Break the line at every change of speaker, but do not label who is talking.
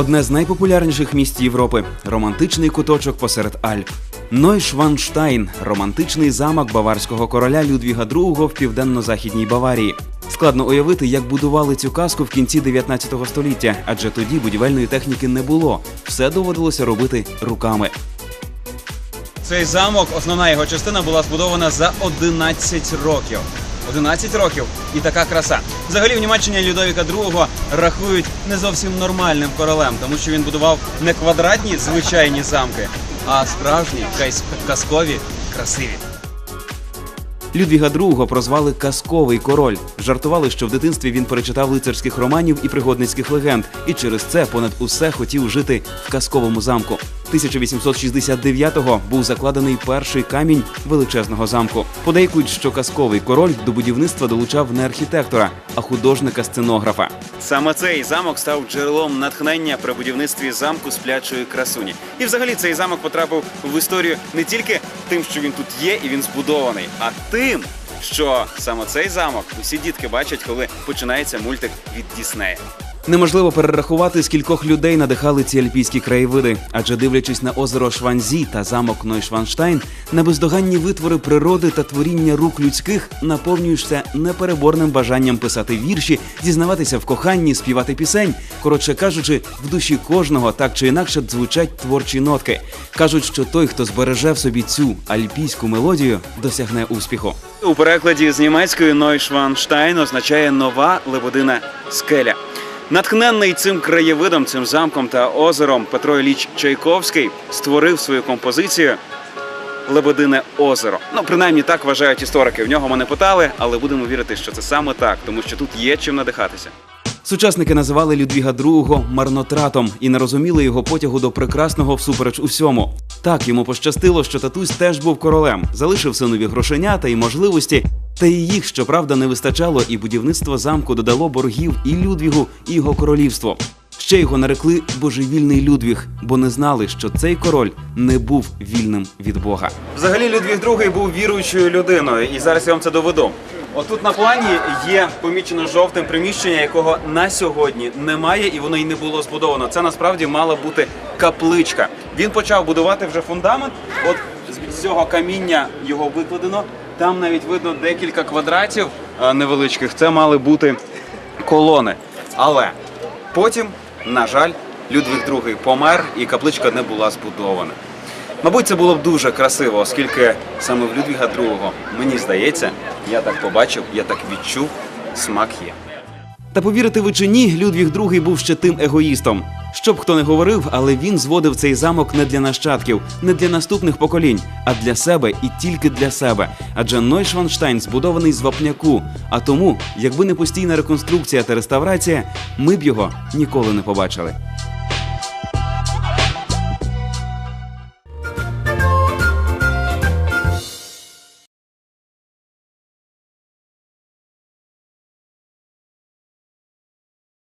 Одне з найпопулярніших місць Європи романтичний куточок посеред Альп. Нойшванштайн романтичний замок баварського короля Людвіга II в південно-західній Баварії. Складно уявити, як будували цю казку в кінці 19 століття, адже тоді будівельної техніки не було. Все доводилося робити руками. Цей замок, основна його частина була збудована за 11 років. 11 років і така краса. Взагалі в Людовіка II рахують не зовсім нормальним королем, тому що він будував не квадратні звичайні замки, а справжні казкові, красиві. Людвіга II прозвали казковий король. Жартували, що в дитинстві він перечитав лицарських романів і пригодницьких легенд, і через це понад усе хотів жити в казковому замку. 1869-го був закладений перший камінь величезного замку. Подейкують, що казковий король до будівництва долучав не архітектора, а художника-сценографа. Саме цей замок став джерелом натхнення при будівництві замку сплячої красуні. І взагалі цей замок потрапив в історію не тільки тим, що він тут є і він збудований, а тим, що саме цей замок усі дітки бачать, коли починається мультик від Діснея. Неможливо перерахувати, скількох людей надихали ці альпійські краєвиди, адже дивлячись на озеро Шванзі та замок Нойшванштайн, на бездоганні витвори природи та творіння рук людських наповнюєшся непереборним бажанням писати вірші, дізнаватися в коханні, співати пісень. Коротше кажучи, в душі кожного так чи інакше звучать творчі нотки. кажуть, що той, хто збереже в собі цю альпійську мелодію, досягне успіху. У перекладі з німецької Нойшванштайн означає нова лебедина скеля. Натхненний цим краєвидом, цим замком та озером Петро Ілліч Чайковський створив свою композицію Лебедине озеро. Ну, принаймні так вважають історики. В нього мене питали, але будемо вірити, що це саме так, тому що тут є чим надихатися. Сучасники називали Людвіга II марнотратом і не розуміли його потягу до прекрасного всупереч усьому. Так йому пощастило, що татусь теж був королем, залишив синові грошенята і можливості. Та і їх, щоправда, не вистачало, і будівництво замку додало боргів і Людвігу, і його королівство. Ще його нарекли божевільний Людвіг, бо не знали, що цей король не був вільним від Бога. Взагалі, Людвіг II був віруючою людиною, і зараз я вам це доведу. Отут на плані є помічено жовтим приміщення, якого на сьогодні немає, і воно й не було збудовано. Це насправді мала бути капличка. Він почав будувати вже фундамент. От з цього каміння його викладено. Там навіть видно декілька квадратів е, невеличких. Це мали бути колони. Але потім, на жаль, Людвиг II помер, і капличка не була збудована. Мабуть, це було б дуже красиво, оскільки саме в Людвіга II, мені здається, я так побачив, я так відчув, смак є. Та повірите ви чи ні, Людвіг II був ще тим егоїстом. Щоб хто не говорив, але він зводив цей замок не для нащадків, не для наступних поколінь, а для себе і тільки для себе. Адже Нойшванштайн збудований з вапняку. А тому, якби не постійна реконструкція та реставрація, ми б його ніколи не побачили.